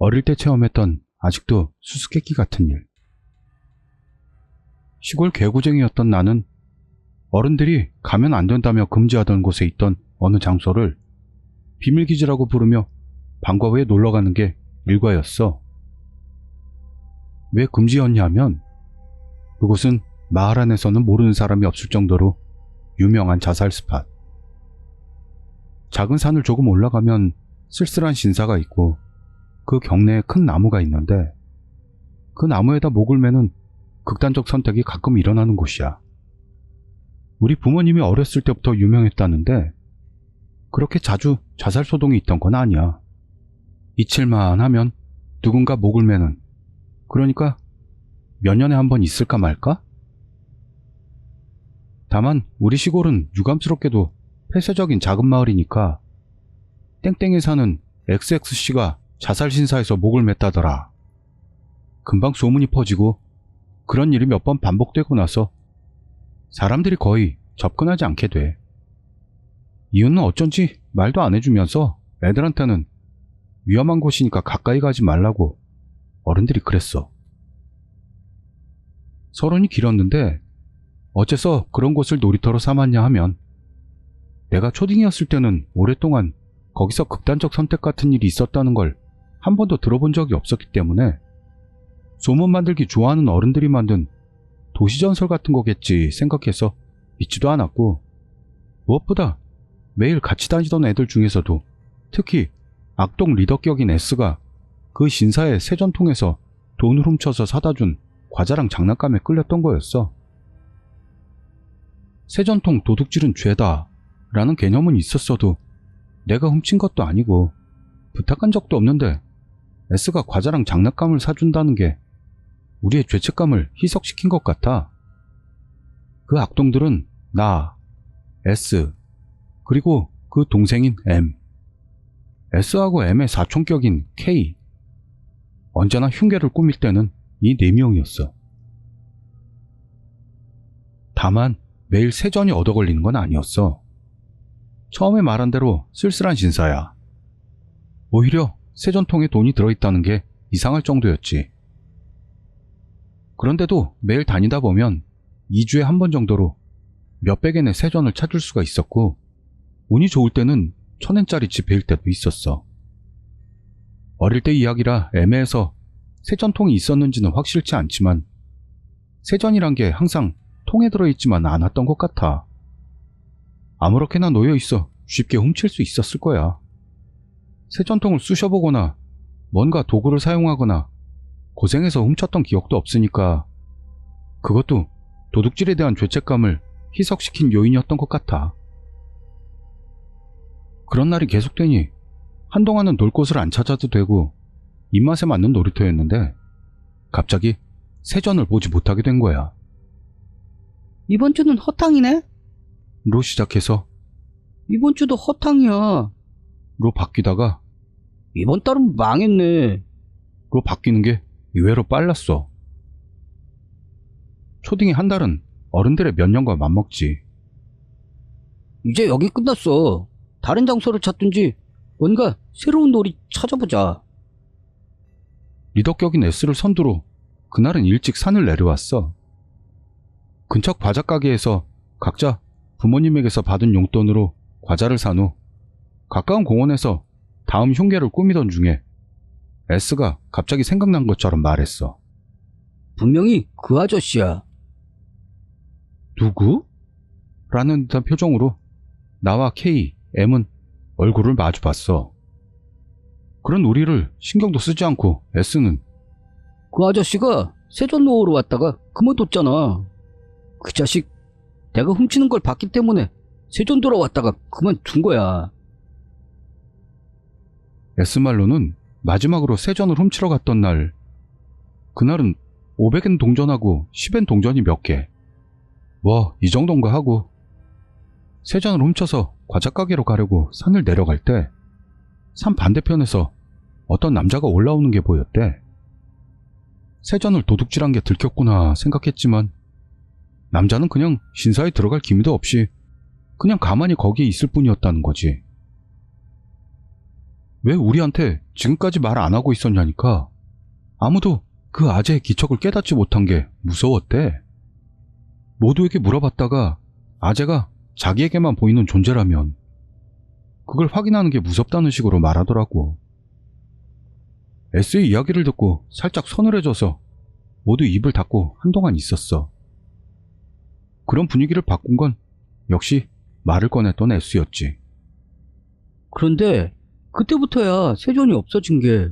어릴 때 체험했던 아직도 수수께끼 같은 일. 시골 개구쟁이였던 나는 어른들이 가면 안 된다며 금지하던 곳에 있던 어느 장소를 비밀기지라고 부르며 방과 후에 놀러 가는 게 일과였어. 왜 금지였냐면 그곳은 마을 안에서는 모르는 사람이 없을 정도로 유명한 자살 스팟. 작은 산을 조금 올라가면 쓸쓸한 신사가 있고 그 경내에 큰 나무가 있는데 그 나무에다 목을 매는 극단적 선택이 가끔 일어나는 곳이야. 우리 부모님이 어렸을 때부터 유명했다는데 그렇게 자주 자살 소동이 있던 건 아니야. 잊힐만 하면 누군가 목을 매는 그러니까 몇 년에 한 번 있을까 말까? 다만 우리 시골은 유감스럽게도 폐쇄적인 작은 마을이니까 땡땡에 사는 XX씨가 자살 신사에서 목을 맸다더라. 금방 소문이 퍼지고 그런 일이 몇 번 반복되고 나서 사람들이 거의 접근하지 않게 돼. 이유는 어쩐지 말도 안 해주면서 애들한테는 위험한 곳이니까 가까이 가지 말라고 어른들이 그랬어. 서론이 길었는데 어째서 그런 곳을 놀이터로 삼았냐 하면 내가 초딩이었을 때는 오랫동안 거기서 극단적 선택 같은 일이 있었다는 걸 한 번도 들어본 적이 없었기 때문에 소문 만들기 좋아하는 어른들이 만든 도시전설 같은 거겠지 생각해서 믿지도 않았고 무엇보다 매일 같이 다니던 애들 중에서도 특히 악동 리더격인 S가 그 신사의 세전통에서 돈을 훔쳐서 사다 준 과자랑 장난감에 끌렸던 거였어. 세전통 도둑질은 죄다 라는 개념은 있었어도 내가 훔친 것도 아니고 부탁한 적도 없는데 S가 과자랑 장난감을 사준다는 게 우리의 죄책감을 희석시킨 것 같아. 그 악동들은 나, S, 그리고 그 동생인 M. S하고 M의 사촌격인 K. 언제나 흉계를 꾸밀 때는 이 네 명이었어. 다만 매일 세전이 얻어 걸리는 건 아니었어. 처음에 말한 대로 쓸쓸한 신사야. 오히려 세전통에 돈이 들어있다는 게 이상할 정도였지. 그런데도 매일 다니다 보면 2주에 한 번 정도로 몇백엔의 세전을 찾을 수가 있었고, 운이 좋을 때는 천엔짜리 지폐일 때도 있었어. 어릴 때 이야기라 애매해서 세전통이 있었는지는 확실치 않지만, 세전이란 게 항상 통에 들어있지만 않았던 것 같아. 아무렇게나 놓여 있어 쉽게 훔칠 수 있었을 거야. 세전통을 쑤셔보거나 뭔가 도구를 사용하거나 고생해서 훔쳤던 기억도 없으니까 그것도 도둑질에 대한 죄책감을 희석시킨 요인이었던 것 같아. 그런 날이 계속되니 한동안은 놀 곳을 안 찾아도 되고 입맛에 맞는 놀이터였는데 갑자기 세전을 보지 못하게 된 거야. 이번 주는 허탕이네? 로 시작해서 이번 주도 허탕이야. 로 바뀌다가 이번 달은 망했네. 로 바뀌는 게 의외로 빨랐어. 초딩이 한 달은 어른들의 몇 년과 맞먹지. 이제 여기 끝났어. 다른 장소를 찾든지 뭔가 새로운 놀이 찾아보자. 리더격인 S를 선두로 그날은 일찍 산을 내려왔어. 근처 과자 가게에서 각자 부모님에게서 받은 용돈으로 과자를 산 후 가까운 공원에서 다음 흉계를 꾸미던 중에 S가 갑자기 생각난 것처럼 말했어. 분명히 그 아저씨야. 누구? 라는 듯한 표정으로 나와 K, M은 얼굴을 마주 봤어. 그런 우리를 신경도 쓰지 않고 S는 그 아저씨가 세전 놓으러 왔다가 그만뒀잖아. 그 자식 내가 훔치는 걸 봤기 때문에 세전 돌아왔다가 그만둔 거야. S말로는 마지막으로 세전을 훔치러 갔던 날, 그날은 500엔 동전하고 10엔 동전이 몇 개. 뭐, 이 정도인가 하고, 세전을 훔쳐서 과자 가게로 가려고 산을 내려갈 때, 산 반대편에서 어떤 남자가 올라오는 게 보였대. 세전을 도둑질한 게 들켰구나 생각했지만, 남자는 그냥 신사에 들어갈 기미도 없이 그냥 가만히 거기에 있을 뿐이었다는 거지. 왜 우리한테 지금까지 말 안 하고 있었냐니까 아무도 그 아재의 기척을 깨닫지 못한 게 무서웠대. 모두에게 물어봤다가 아재가 자기에게만 보이는 존재라면 그걸 확인하는 게 무섭다는 식으로 말하더라고. S의 이야기를 듣고 살짝 서늘해져서 모두 입을 닫고 한동안 있었어. 그런 분위기를 바꾼 건 역시 말을 꺼냈던 S였지. 그런데 그때부터야 세존이 없어진 게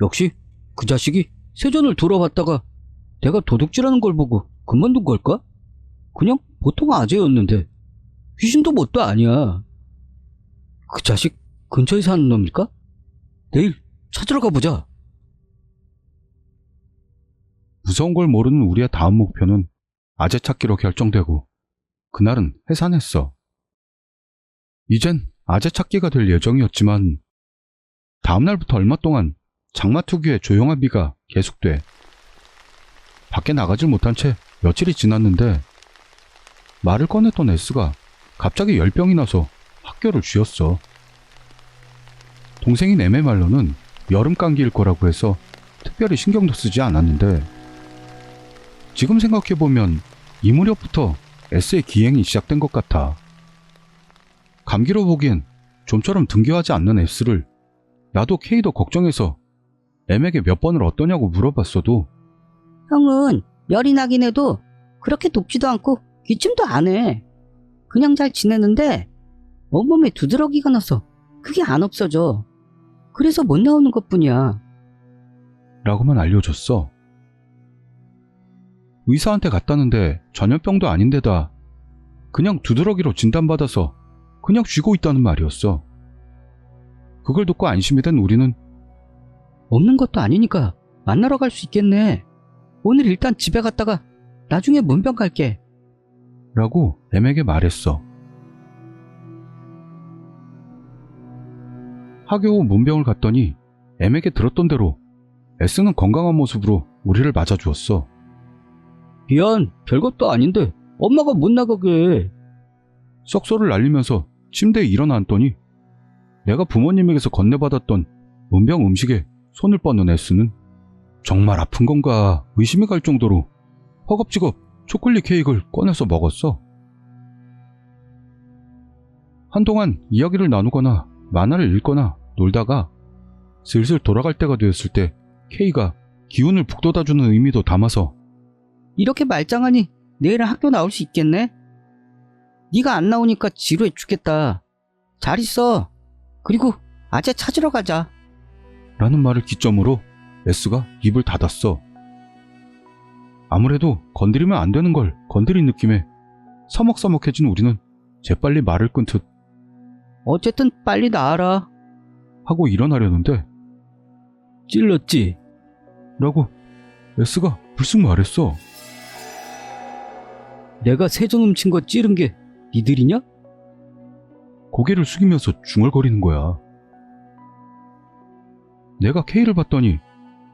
역시 그 자식이 세존을 돌아봤다가 내가 도둑질하는 걸 보고 그만둔 걸까? 그냥 보통 아재였는데 귀신도 뭣도 아니야. 그 자식 근처에 사는 놈일까? 내일 찾으러 가보자. 무서운 걸 모르는 우리의 다음 목표는 아재 찾기로 결정되고 그날은 해산했어. 이젠 아재 찾기가 될 예정이었지만 다음날부터 얼마 동안 장마 특유의 조용한 비가 계속돼. 밖에 나가질 못한 채 며칠이 지났는데 말을 꺼냈던 S가 갑자기 열병이 나서 학교를 쥐었어. 동생인 M의 말로는 여름 감기일 거라고 해서 특별히 신경도 쓰지 않았는데 지금 생각해보면 이 무렵부터 S의 기행이 시작된 것 같아. 감기로 보기엔 좀처럼 등교하지 않는 S를 나도 K도 걱정해서 M에게 몇 번을 어떠냐고 물어봤어도 형은 열이 나긴 해도 그렇게 돕지도 않고 기침도 안 해. 그냥 잘 지내는데 온몸에 두드러기가 나서 그게 안 없어져. 그래서 못 나오는 것 뿐이야. 라고만 알려줬어. 의사한테 갔다는데 전염병도 아닌데다 그냥 두드러기로 진단받아서 그냥 쥐고 있다는 말이었어. 그걸 듣고 안심이 된 우리는 없는 것도 아니니까 만나러 갈 수 있겠네. 오늘 일단 집에 갔다가 나중에 문병 갈게. 라고 M에게 말했어. 학교 후 문병을 갔더니 M에게 들었던 대로 S는 건강한 모습으로 우리를 맞아주었어. 미안, 별것도 아닌데 엄마가 못 나가게. 썩소를 날리면서 침대에 일어나 앉더니 내가 부모님에게서 건네받았던 문병 음식에 손을 뻗는 S는 정말 아픈 건가 의심이 갈 정도로 허겁지겁 초콜릿 케이크를 꺼내서 먹었어. 한동안 이야기를 나누거나 만화를 읽거나 놀다가 슬슬 돌아갈 때가 되었을 때 K가 기운을 북돋아주는 의미도 담아서 이렇게 말짱하니 내일은 학교 나올 수 있겠네? 네가 안 나오니까 지루해 죽겠다. 잘 있어. 그리고 아재 찾으러 가자. 라는 말을 기점으로 S가 입을 닫았어. 아무래도 건드리면 안 되는 걸 건드린 느낌에 서먹서먹해진 우리는 재빨리 말을 끊듯 어쨌든 빨리 나와라. 하고 일어나려는데 찔렀지? 라고 S가 불쑥 말했어. 내가 세존 훔친 거 찌른 게 니들이냐? 고개를 숙이면서 중얼거리는 거야. 내가 K를 봤더니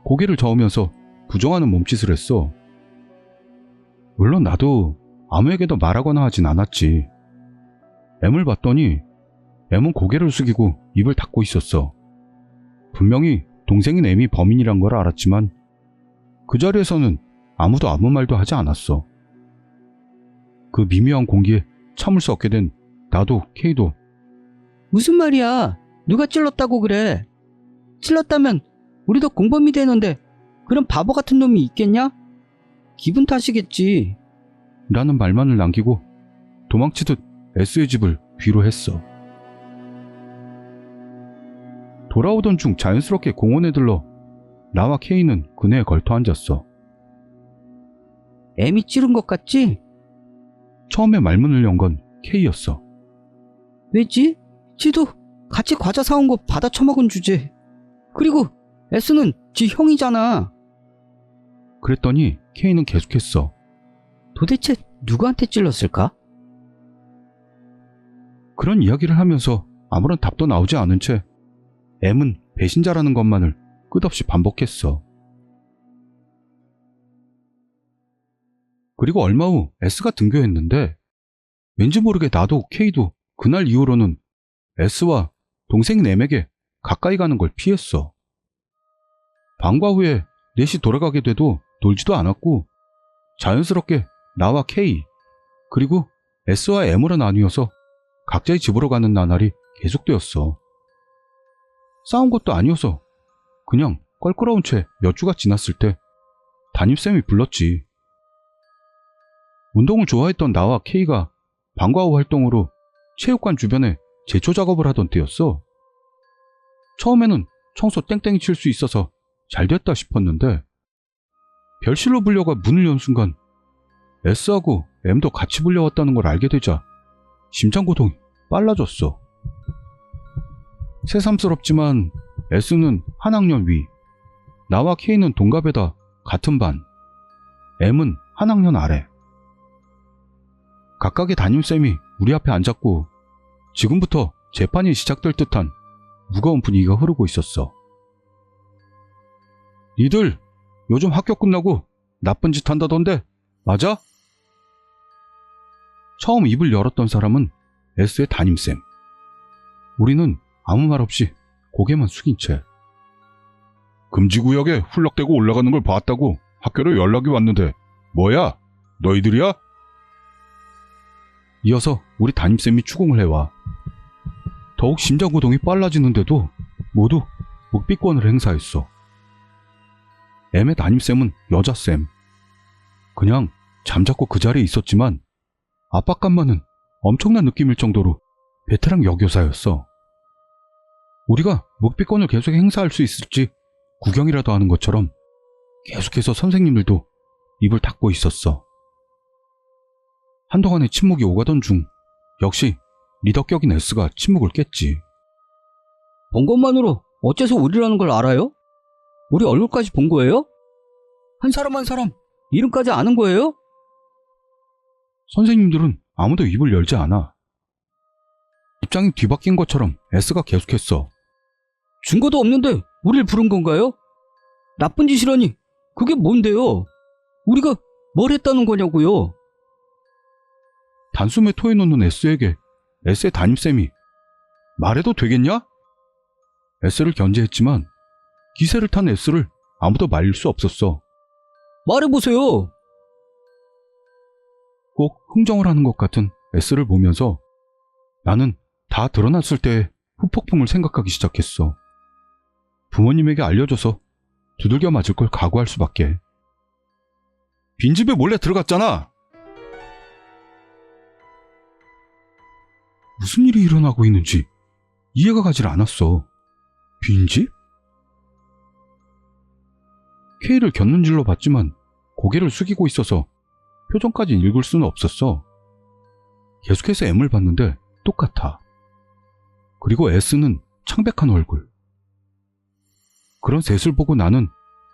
고개를 저으면서 부정하는 몸짓을 했어. 물론 나도 아무에게도 말하거나 하진 않았지. M을 봤더니 M은 고개를 숙이고 입을 닫고 있었어. 분명히 동생인 M이 범인이란 걸 알았지만 그 자리에서는 아무도 아무 말도 하지 않았어. 그 미묘한 공기에 참을 수 없게 된 나도 K도 무슨 말이야? 누가 찔렀다고 그래? 찔렀다면 우리도 공범이 되는데 그런 바보 같은 놈이 있겠냐? 기분 탓이겠지. 라는 말만을 남기고 도망치듯 S의 집을 뒤로 했어. 돌아오던 중 자연스럽게 공원에 들러 나와 K는 그네에 걸터 앉았어. 애미 찌른 것 같지? 처음에 말문을 연 건 K였어. 왜지? 지도 같이 과자 사온 거 받아 처먹은 주제. 그리고 S는 지 형이잖아. 그랬더니 K는 계속했어. 도대체 누구한테 찔렀을까? 그런 이야기를 하면서 아무런 답도 나오지 않은 채 M은 배신자라는 것만을 끝없이 반복했어. 그리고 얼마 후 S가 등교했는데 왠지 모르게 나도 K도 그날 이후로는 S와 동생인 M에게 가까이 가는 걸 피했어. 방과 후에 넷이 돌아가게 돼도 놀지도 않았고 자연스럽게 나와 K 그리고 S와 M으로 나뉘어서 각자의 집으로 가는 나날이 계속되었어. 싸운 것도 아니어서 그냥 껄끄러운 채 몇 주가 지났을 때 담임쌤이 불렀지. 운동을 좋아했던 나와 K가 방과 후 활동으로 체육관 주변에 제초 작업을 하던 때였어. 처음에는 청소 땡땡이 칠 수 있어서 잘 됐다 싶었는데 별실로 불려가 문을 연 순간 S하고 M도 같이 불려왔다는 걸 알게 되자 심장고동이 빨라졌어. 새삼스럽지만 S는 한 학년 위, 나와 K는 동갑에다 같은 반, M은 한 학년 아래. 각각의 담임쌤이 우리 앞에 앉았고 지금부터 재판이 시작될 듯한 무거운 분위기가 흐르고 있었어. 니들 요즘 학교 끝나고 나쁜 짓 한다던데 맞아? 처음 입을 열었던 사람은 S의 담임쌤. 우리는 아무 말 없이 고개만 숙인 채. 금지구역에 훌럭대고 올라가는 걸 봤다고 학교로 연락이 왔는데 뭐야? 너희들이야? 이어서 우리 담임쌤이 추궁을 해와. 더욱 심장구동이 빨라지는데도 모두 묵비권을 행사했어. M의 담임쌤은 여자쌤. 그냥 잠자코 그 자리에 있었지만 압박감만은 엄청난 느낌일 정도로 베테랑 여교사였어. 우리가 묵비권을 계속 행사할 수 있을지 구경이라도 하는 것처럼 계속해서 선생님들도 입을 닫고 있었어. 한동안의 침묵이 오가던 중 역시 리더격인 S가 침묵을 깼지. 본 것만으로 어째서 우리라는 걸 알아요? 우리 얼굴까지 본 거예요? 한 사람 한 사람 이름까지 아는 거예요? 선생님들은 아무도 입을 열지 않아. 입장이 뒤바뀐 것처럼 S가 계속했어. 증거도 없는데 우리를 부른 건가요? 나쁜 짓이라니 그게 뭔데요? 우리가 뭘 했다는 거냐고요? 단숨에 토해놓는 S에게 S의 담임쌤이 말해도 되겠냐? S를 견제했지만 기세를 탄 S를 아무도 말릴 수 없었어. 말해보세요. 꼭 흥정을 하는 것 같은 S를 보면서 나는 다 드러났을 때의 후폭풍을 생각하기 시작했어. 부모님에게 알려줘서 두들겨 맞을 걸 각오할 수밖에. 빈집에 몰래 들어갔잖아. 무슨 일이 일어나고 있는지 이해가 가질 않았어. 빈집? K를 곁눈질로 봤지만 고개를 숙이고 있어서 표정까지 읽을 수는 없었어. 계속해서 M을 봤는데 똑같아. 그리고 S는 창백한 얼굴. 그런 셋을 보고 나는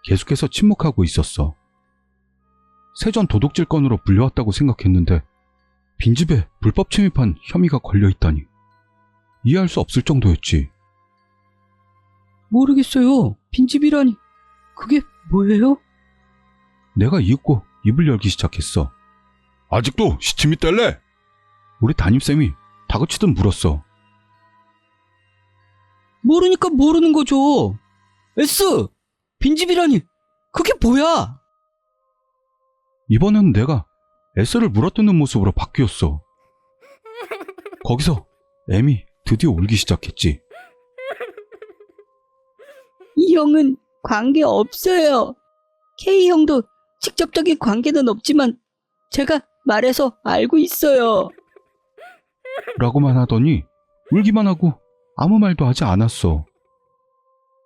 계속해서 침묵하고 있었어. 세전 도둑질 건으로 불려왔다고 생각했는데 빈집에 불법 침입한 혐의가 걸려 있다니 이해할 수 없을 정도였지. 모르겠어요. 빈집이라니. 그게 뭐예요? 내가 이윽고 입을 열기 시작했어. 아직도 시침이 뗄래? 우리 담임쌤이 다그치듯 물었어. 모르니까 모르는 거죠. S! 빈집이라니. 그게 뭐야? 이번엔 내가 S를 물어뜯는 모습으로 바뀌었어. 거기서 M이 드디어 울기 시작했지. 이 형은 관계 없어요. K 형도 직접적인 관계는 없지만 제가 말해서 알고 있어요. 라고만 하더니 울기만 하고 아무 말도 하지 않았어.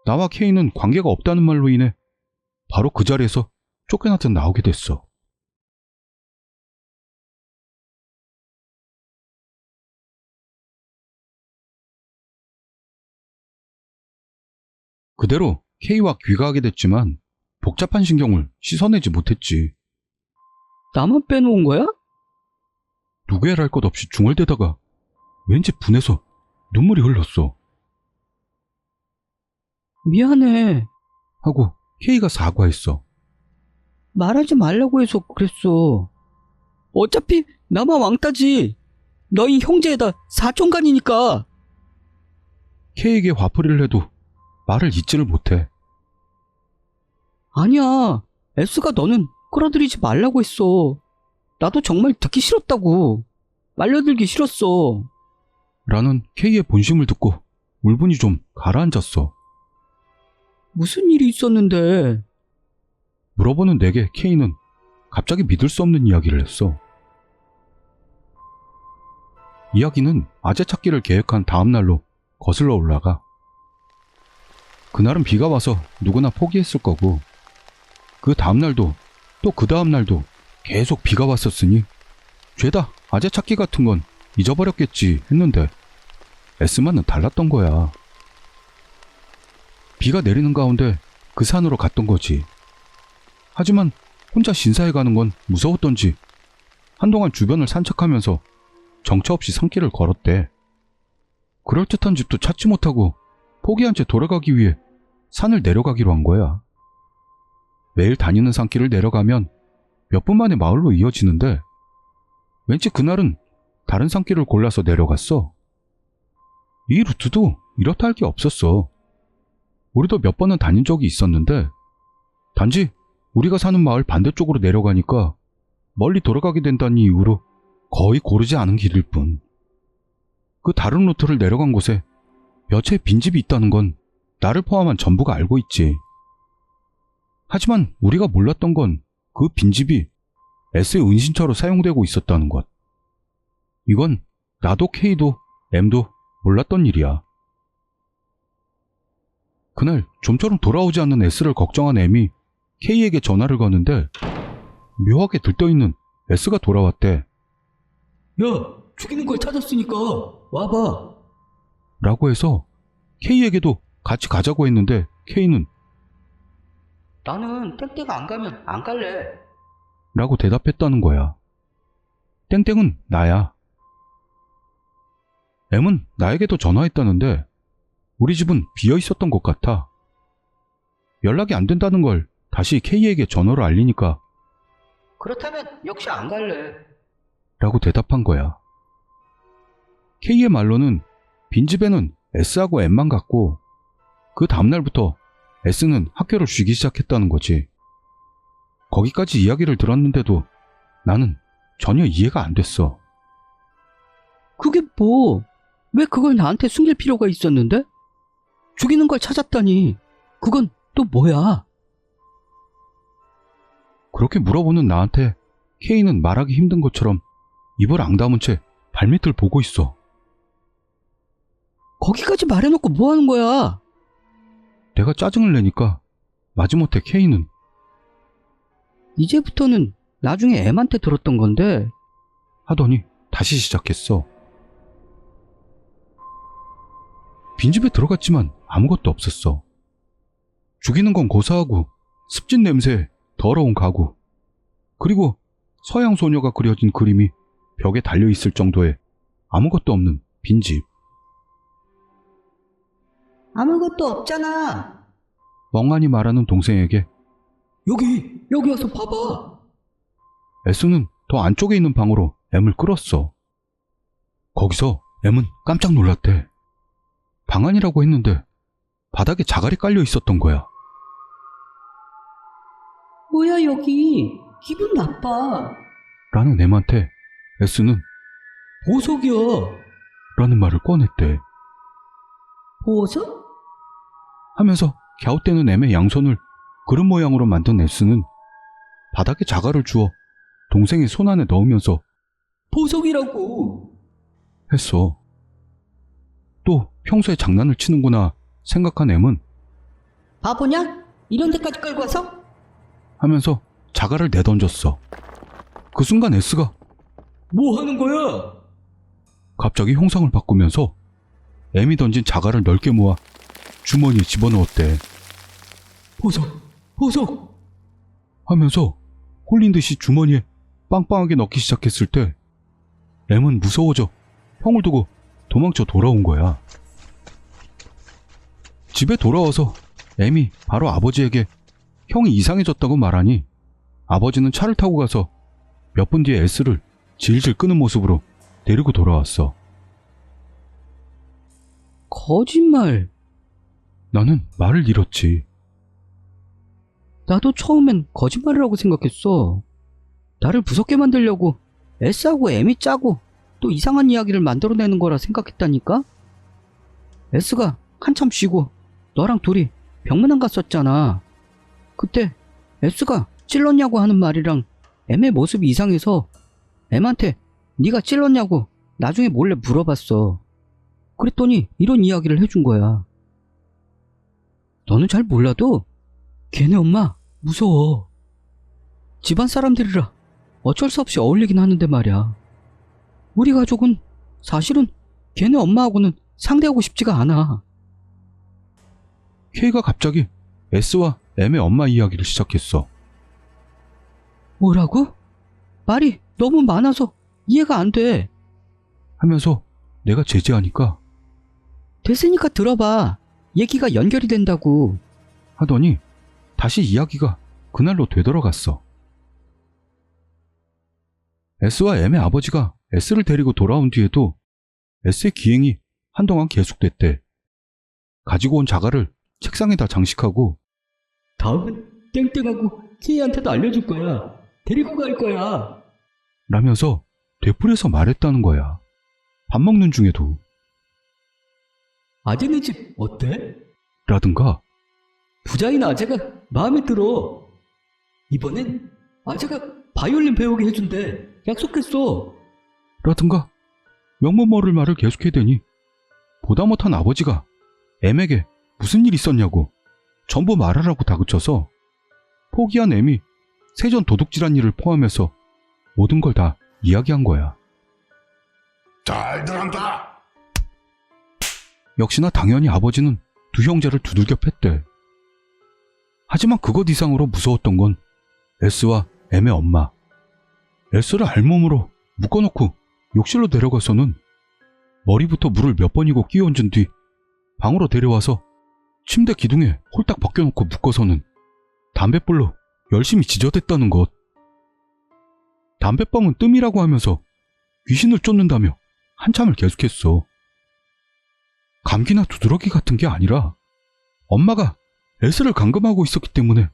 나와 K는 관계가 없다는 말로 인해 바로 그 자리에서 쫓겨나듯 나오게 됐어. 그대로 K와 귀가하게 됐지만 복잡한 신경을 씻어내지 못했지. 나만 빼놓은 거야? 누구야 할것 없이 중얼대다가 왠지 분해서 눈물이 흘렀어. 미안해. 하고 K가 사과했어. 말하지 말라고 해서 그랬어. 어차피 나만 왕따지. 너희 형제에다 사촌간이니까. K에게 화풀이를 해도 말을 잊지를 못해. 아니야. S가 너는 끌어들이지 말라고 했어. 나도 정말 듣기 싫었다고. 말려들기 싫었어. 라는 K의 본심을 듣고 울분이 좀 가라앉았어. 무슨 일이 있었는데. 물어보는 내게 K는 갑자기 믿을 수 없는 이야기를 했어. 이야기는 아재 찾기를 계획한 다음 날로 거슬러 올라가. 그날은 비가 와서 누구나 포기했을 거고, 그 다음 날도 또 그 다음 날도 계속 비가 왔었으니, 죄다 아재 찾기 같은 건 잊어버렸겠지 했는데, S만은 달랐던 거야. 비가 내리는 가운데 그 산으로 갔던 거지. 하지만 혼자 신사에 가는 건 무서웠던지 한동안 주변을 산책하면서 정처 없이 산길을 걸었대. 그럴듯한 집도 찾지 못하고 포기한 채 돌아가기 위해 산을 내려가기로 한 거야. 매일 다니는 산길을 내려가면 몇 분 만에 마을로 이어지는데 왠지 그날은 다른 산길을 골라서 내려갔어. 이 루트도 이렇다 할 게 없었어. 우리도 몇 번은 다닌 적이 있었는데 단지 우리가 사는 마을 반대쪽으로 내려가니까 멀리 돌아가게 된다는 이유로 거의 고르지 않은 길일 뿐. 그 다른 루트를 내려간 곳에 몇 채 빈집이 있다는 건 나를 포함한 전부가 알고 있지. 하지만 우리가 몰랐던 건 그 빈집이 S의 은신처로 사용되고 있었다는 것. 이건 나도 K도 M도 몰랐던 일이야. 그날 좀처럼 돌아오지 않는 S를 걱정한 M이 K에게 전화를 거는데 묘하게 들떠있는 S가 돌아왔대. 야, 죽이는 걸 찾았으니까 와봐. 라고 해서 K에게도 같이 가자고 했는데 K는 나는 땡땡 안 가면 안 갈래. 라고 대답했다는 거야. 땡땡은 나야. M은 나에게도 전화했다는데 우리 집은 비어 있었던 것 같아. 연락이 안 된다는 걸 다시 K에게 전화로 알리니까 그렇다면 역시 안 갈래. 라고 대답한 거야. K의 말로는 빈집에는 S하고 M만 갔고 그 다음날부터 S는 학교를 쉬기 시작했다는 거지. 거기까지 이야기를 들었는데도 나는 전혀 이해가 안 됐어. 그게 뭐? 왜 그걸 나한테 숨길 필요가 있었는데? 죽이는 걸 찾았다니. 그건 또 뭐야? 그렇게 물어보는 나한테 K는 말하기 힘든 것처럼 입을 앙다문 채 발밑을 보고 있어. 거기까지 말해놓고 뭐 하는 거야? 내가 짜증을 내니까 마지못해 K는 이제부터는 나중에 M한테 들었던 건데 하더니 다시 시작했어. 빈집에 들어갔지만 아무것도 없었어. 죽이는 건 고사하고 습진 냄새, 더러운 가구, 그리고 서양 소녀가 그려진 그림이 벽에 달려 있을 정도의 아무것도 없는 빈집. 아무것도 없잖아. 멍하니 말하는 동생에게 여기 여기 와서 봐봐. S는 더 안쪽에 있는 방으로 M을 끌었어. 거기서 M은 깜짝 놀랐대. 방 안이라고 했는데 바닥에 자갈이 깔려 있었던 거야. 뭐야 여기. 기분 나빠. 라는 M한테 S는 보석이야. 라는 말을 꺼냈대. 보석? 하면서 갸웃대는 M의 양손을 그릇 모양으로 만든 S는 바닥에 자갈을 주워 동생의 손 안에 넣으면서 보석이라고. 했어. 또 평소에 장난을 치는구나 생각한 M은 바보냐? 이런 데까지 끌고 와서? 하면서 자갈을 내던졌어. 그 순간 S가 뭐 하는 거야? 갑자기 형상을 바꾸면서 M이 던진 자갈을 넓게 모아 주머니에 집어넣었대. 보석, 보석. 하면서 홀린 듯이 주머니에 빵빵하게 넣기 시작했을 때 M은 무서워져 형을 두고 도망쳐 돌아온 거야. 집에 돌아와서 M이 바로 아버지에게 형이 이상해졌다고 말하니 아버지는 차를 타고 가서 몇 분 뒤에 S를 질질 끄는 모습으로 데리고 돌아왔어. 거짓말. 나는 말을 잃었지. 나도 처음엔 거짓말이라고 생각했어. 나를 무섭게 만들려고 S하고 M이 짜고 또 이상한 이야기를 만들어내는 거라 생각했다니까? S가 한참 쉬고 너랑 둘이 병문안 갔었잖아. 그때 S가 찔렀냐고 하는 말이랑 M의 모습이 이상해서 M한테 네가 찔렀냐고 나중에 몰래 물어봤어. 그랬더니 이런 이야기를 해준 거야. 너는 잘 몰라도 걔네 엄마 무서워. 집안 사람들이라 어쩔 수 없이 어울리긴 하는데 말이야. 우리 가족은 사실은 걔네 엄마하고는 상대하고 싶지가 않아. K가 갑자기 S와 M의 엄마 이야기를 시작했어. 뭐라고? 말이 너무 많아서 이해가 안 돼. 하면서 내가 제지하니까 됐으니까 들어봐. 얘기가 연결이 된다고. 하더니 다시 이야기가 그날로 되돌아갔어. S와 M의 아버지가 S를 데리고 돌아온 뒤에도 S의 기행이 한동안 계속됐대. 가지고 온 자가를 책상에다 장식하고 다음은 땡땡하고 K한테도 알려줄 거야. 데리고 갈 거야. 라면서 되풀이해서 말했다는 거야. 밥 먹는 중에도 아재네 집 어때? 라든가 부자인 아재가 마음에 들어. 이번엔 아재가 바이올린 배우게 해준대. 약속했어. 라든가 명문모를 말을 계속해대니 보다 못한 아버지가 M에게 무슨 일 있었냐고 전부 말하라고 다그쳐서 포기한 M이 세전 도둑질한 일을 포함해서 모든 걸 다 이야기한 거야. 잘 들었다. 역시나 당연히 아버지는 두 형제를 두들겨 팼대. 하지만 그것 이상으로 무서웠던 건 S와 M의 엄마. S를 알몸으로 묶어놓고 욕실로 데려가서는 머리부터 물을 몇 번이고 끼얹은 뒤 방으로 데려와서 침대 기둥에 홀딱 벗겨놓고 묶어서는 담뱃불로 열심히 지저댔다는 것. 담뱃방은 뜸이라고 하면서 귀신을 쫓는다며 한참을 계속했어. 감기나 두드러기 같은 게 아니라 엄마가 S를 감금하고 있었기 때문에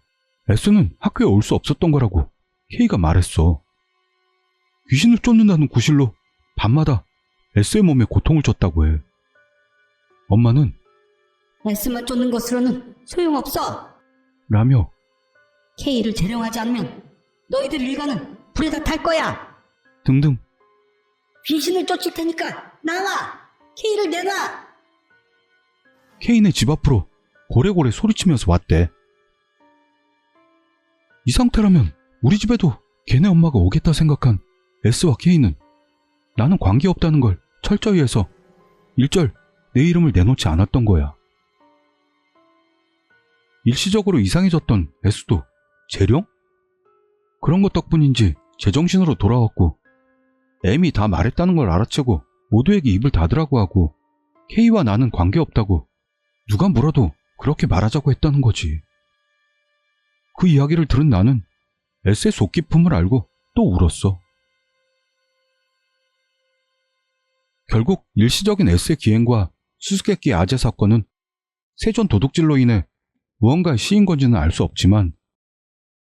S는 학교에 올 수 없었던 거라고 K가 말했어. 귀신을 쫓는다는 구실로 밤마다 S의 몸에 고통을 줬다고 해. 엄마는 S만 쫓는 것으로는 소용없어. 라며 K를 재령하지 않으면 너희들 일가는 불에다 탈 거야. 등등 귀신을 쫓을 테니까 나와. K를 내놔. 케인의 집 앞으로 고래고래 소리치면서 왔대. 이 상태라면 우리 집에도 걔네 엄마가 오겠다 생각한 S와 K는 나는 관계없다는 걸 철저히 해서 일절 내 이름을 내놓지 않았던 거야. 일시적으로 이상해졌던 S도 재령? 그런 것 덕분인지 제정신으로 돌아왔고 M이 다 말했다는 걸 알아채고 모두에게 입을 닫으라고 하고 K와 나는 관계없다고 누가 물어도 그렇게 말하자고 했다는 거지. 그 이야기를 들은 나는 S의 속 깊음을 알고 또 울었어. 결국 일시적인 S의 기행과 수수께끼 아재 사건은 세존 도둑질로 인해 무언가의 시인 건지는 알 수 없지만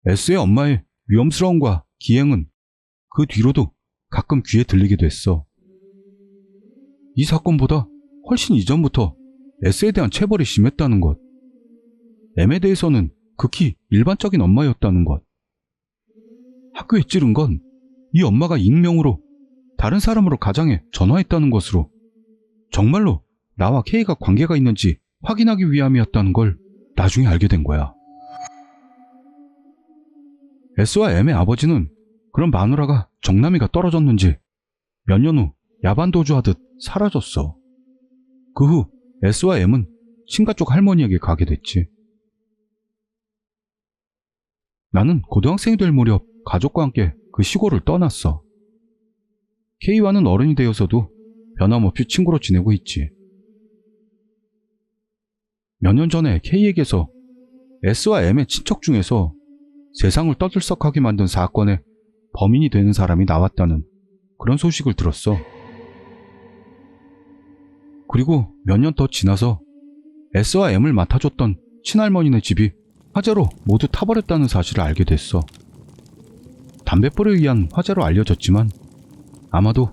S의 엄마의 위험스러움과 기행은 그 뒤로도 가끔 귀에 들리게 됐어. 이 사건보다 훨씬 이전부터 S에 대한 체벌이 심했다는 것. M에 대해서는 극히 일반적인 엄마였다는 것. 학교에 찌른 건 이 엄마가 익명으로 다른 사람으로 가장에 전화했다는 것으로 정말로 나와 K가 관계가 있는지 확인하기 위함이었다는 걸 나중에 알게 된 거야. S와 M의 아버지는 그런 마누라가 정남이가 떨어졌는지 몇 년 후 야반 도주하듯 사라졌어. 그 후 S와 M은 친가 쪽 할머니에게 가게 됐지. 나는 고등학생이 될 무렵 가족과 함께 그 시골을 떠났어. K와는 어른이 되어서도 변함없이 친구로 지내고 있지. 몇 년 전에 K에게서 S와 M의 친척 중에서 세상을 떠들썩하게 만든 사건의 범인이 되는 사람이 나왔다는 그런 소식을 들었어. 그리고 몇 년 더 지나서 S와 M을 맡아줬던 친할머니네 집이 화재로 모두 타버렸다는 사실을 알게 됐어. 담배불에 의한 화재로 알려졌지만 아마도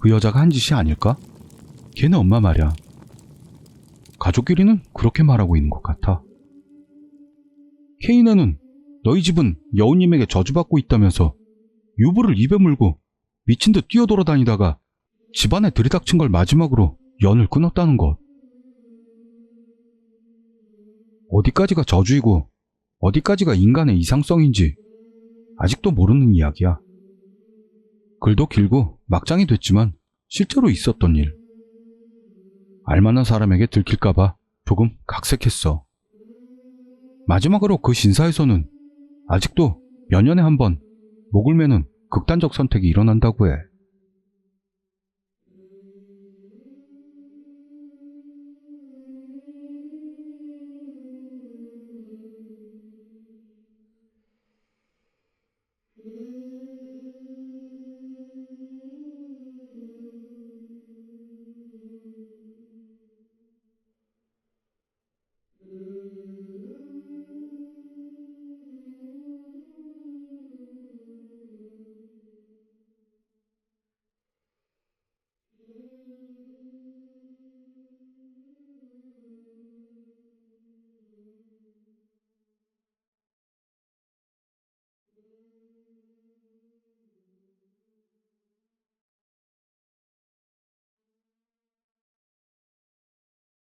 그 여자가 한 짓이 아닐까? 걔네 엄마 말이야. 가족끼리는 그렇게 말하고 있는 것 같아. 케이네는 너희 집은 여우님에게 저주받고 있다면서 유부를 입에 물고 미친 듯 뛰어돌아다니다가 집안에 들이닥친 걸 마지막으로 연을 끊었다는 것. 어디까지가 저주이고 어디까지가 인간의 이상성인지 아직도 모르는 이야기야. 글도 길고 막장이 됐지만 실제로 있었던 일. 알만한 사람에게 들킬까봐 조금 각색했어. 마지막으로 그 신사에서는 아직도 몇 년에 한 번 목을 매는 극단적 선택이 일어난다고 해.